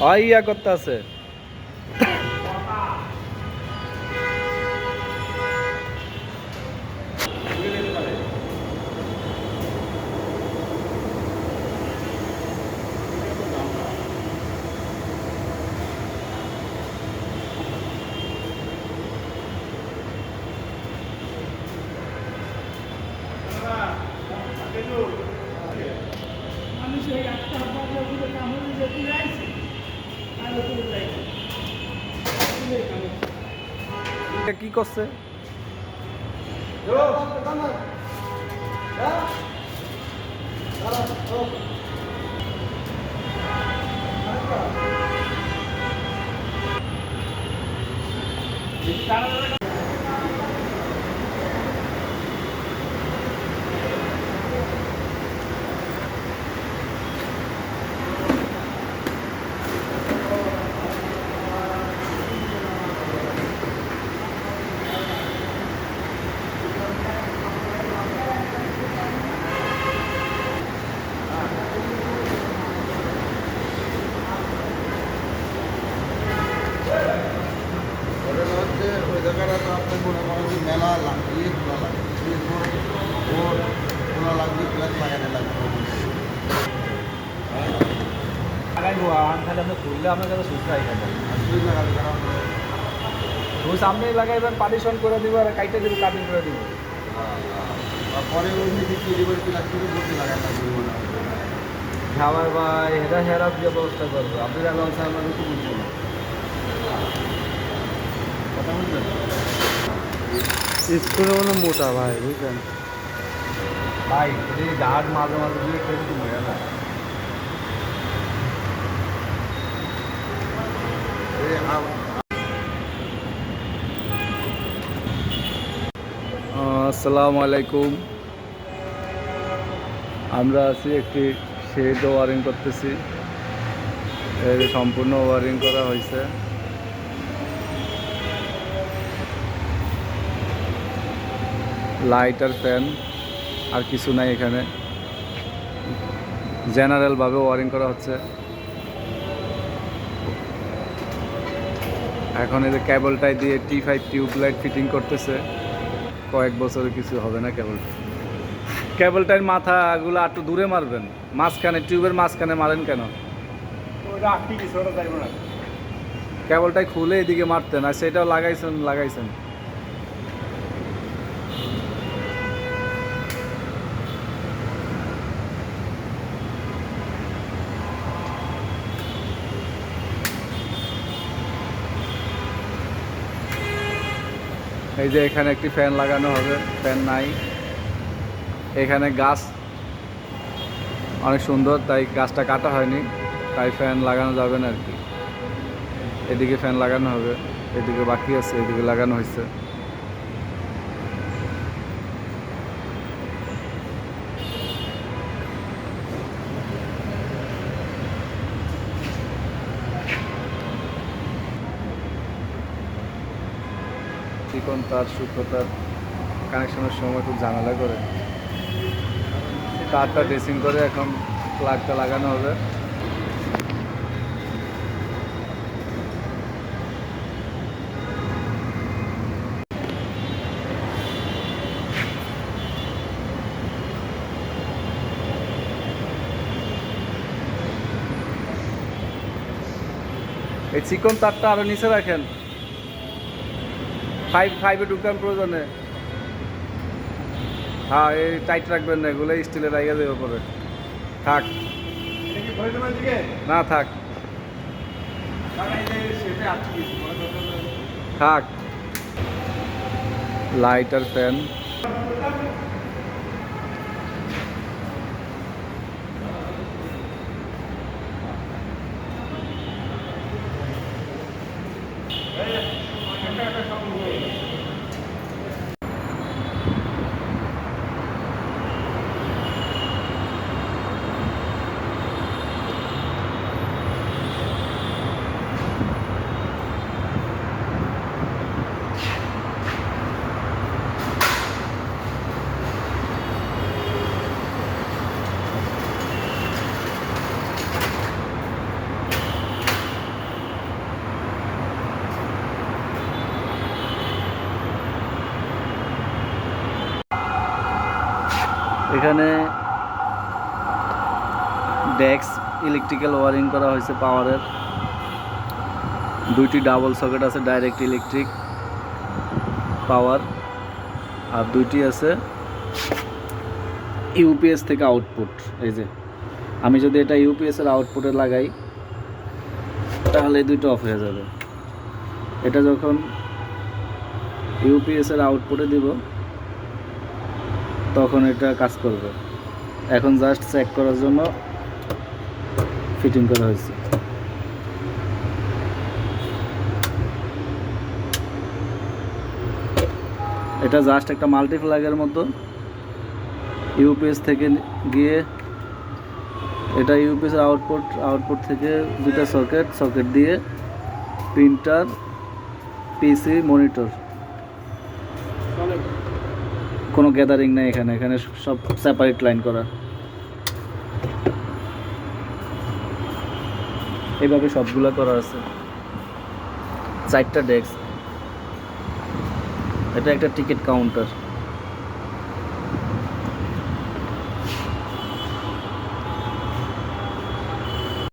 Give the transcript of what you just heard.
হয় ইয়া করতে আছে মানুষ পুরো কামড় দিয়ে পুরো আইছে আর পুরো যাইছে পুরো কামড় এটা কি করছে ওটা হচ্ছে ওই জায়গাটা তো আপনি মনে করেন যে মেলা লাগবে ইয়ে খোলা লাগবে ইয়ে ওর খোলা লাগবে প্লাস লাগানো লাগবে লাগাইবো তাহলে আপনি খুললে আপনার কাছে সুস্থ হয়ে যাবে লাগাবে কারণ রোজ আপনি লাগাইবেন পার্টিশন করে দিব আর কাইটে দিব কাটিং করে দিব। পরে ওই নিজে তৈরি করে প্লাস করে বসে লাগানো লাগবে খাবার ভাই হেরা হেরা দিয়ে ব্যবস্থা করব। আপনি রাখলাম স্যার আমরা কিছু বুঝব না কথা বুঝলেন স্কুলে মানে মোটা ভাই বুঝলেন? ভাই যদি মাঝে মাঝে দিয়ে না আসসালামু আলাইকুম। আমরা আছি একটি শেড ওয়ারিং করতেছি। এর সম্পূর্ণ ওয়ারিং করা হয়েছে। লাইট আর ফ্যান। আর কিছু নাই এখানে। জেনারেলভাবে ওয়ারিং করা হচ্ছে। এখন এই যে কেবলটাই দিয়ে T five tube light fitting করতেছে কয়েক বছরে কিছু হবে না কেবল কেবলটার মাথাগুলো একটু দূরে মারবেন। মাঝখানে টিউবের মাঝখানে মারেন কেন? কেবলটাই খুলে এদিকে মারতেন আর সেটাও লাগাইছেন লাগাইছেন। এই যে এখানে একটি ফ্যান লাগানো হবে, ফ্যান নাই। এখানে গাছ অনেক সুন্দর, তাই গাছটা কাটা হয়নি, তাই ফ্যান লাগানো যাবে না আর কি। এদিকে ফ্যান লাগানো হবে, এদিকে বাকি আছে, এদিকে লাগানো হয়েছে। চিকন তার সূক্ষ্ম তার কানেকশনের সময় খুব ঝামেলা করে। তারটা ড্রেসিং করে এখন প্লাগটা লাগানো হবে। এই চিকন তারটা আরও নিচে রাখেন। ফাইভ ফাইভে ঢুকান প্রয়োজনে। হ্যাঁ এই টাইট রাখবেন না, এগুলো স্টিলের রাইগা দেবে পরে। থাক। না, থাক। থাক। লাইট আর ফ্যান এখানে ডেক্স ইলেকট্রিক্যাল ওয়ারিং করা হয়েছে পাওয়ারের দুইটি ডাবল সকেট আছে ডাইরেক্ট ইলেকট্রিক পাওয়ার আর দুইটি আছে ইউপিএস থেকে আউটপুট এই যে। আমি যদি এটা ইউপিএস এর আউটপুটে লাগাই, তাহলে দুইটা অফ হয়ে যাবে। এটা যখন ইউপিএস এর আউটপুটে দিব তখন এটা কাজ করবে। এখন জাস্ট চেক করার জন্য ফিটিং করা হয়েছে। এটা জাস্ট একটা মাল্টিপ্লাগের মতো। ইউপিএস থেকে গিয়ে এটা ইউপিএস আউটপুট আউটপুট থেকে দুটা সকেট সকেট দিয়ে প্রিন্টার পিসি মনিটর কোনো গ্যাদারিং নেই এখানে এখানে সব সেপারেট লাইন করা। এইভাবে সবগুলা করা আছে। চারটা ডেস্ক এটা একটা টিকিট কাউন্টার